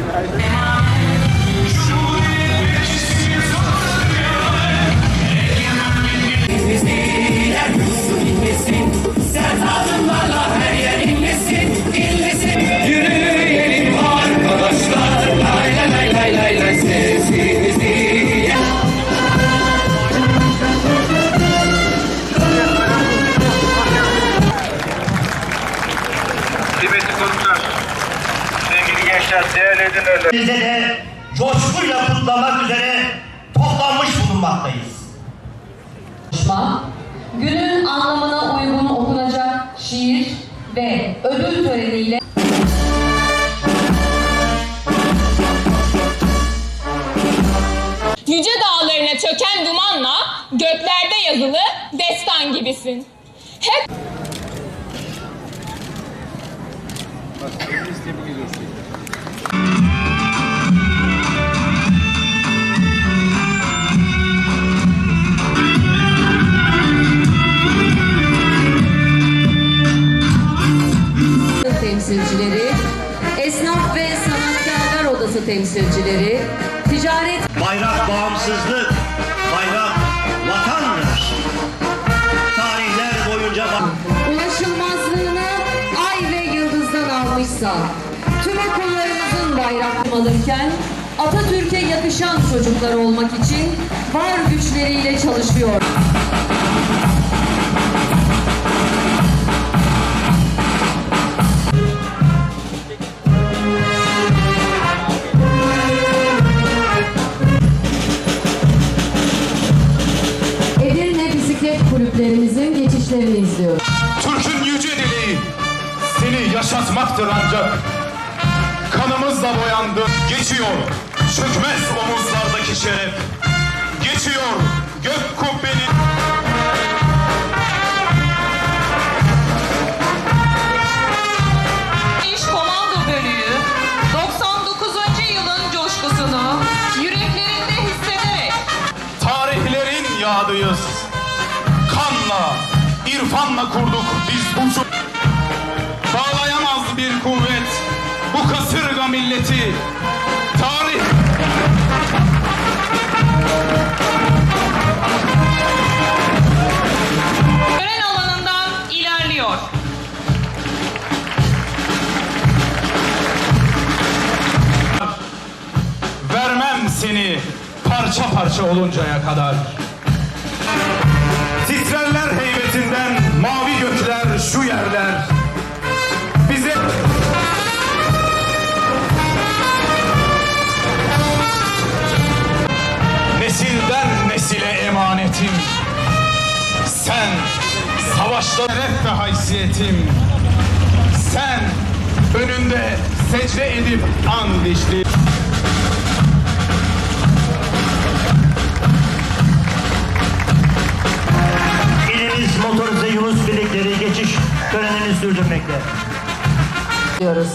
Kıymetli edinirler. Bize de coşkuyla kutlamak üzere toplanmış bulunmaktayız. Konuşma, günün anlamına uygun okunacak şiir ve ödül töreniyle Yüce dağlarına çöken dumanla göklerde yazılı destan gibisin. Hep temsilcileri, esnaf ve sanatkarlar odası temsilcileri, ticaret Bayrak bağımsızlık, bayrak vatandır. Tarihler boyunca ulaşılmazlığını ay ve yıldızdan almışsa, tüm okullarımızın bayrak alırken Atatürk'e yakışan çocuklar olmak için var güçleriyle çalışıyor. Edirne bisiklet kulüplerimizin geçişlerini izliyoruz. Türk'ün yüce dili seni yaşatmaktır ancak. Kanımızla boyandı, geçiyor. Çökmez omuzlardaki şeref. Geçiyor gök kubbenin İş Komando Bölüğü 99. yılın coşkusunu yüreklerinde hissederek tarihlerin yadıyız. Kanla, irfanla kurduk biz bu milleti. Tarih tören alanından ilerliyor. vermem seni parça parça oluncaya kadar. Sen savaşta şeref ve haysiyetim. Sen önünde secde edip and içti. İlimiz motorize Yunus birlikleri geçiş törenini sürdürmekte. Diyoruz.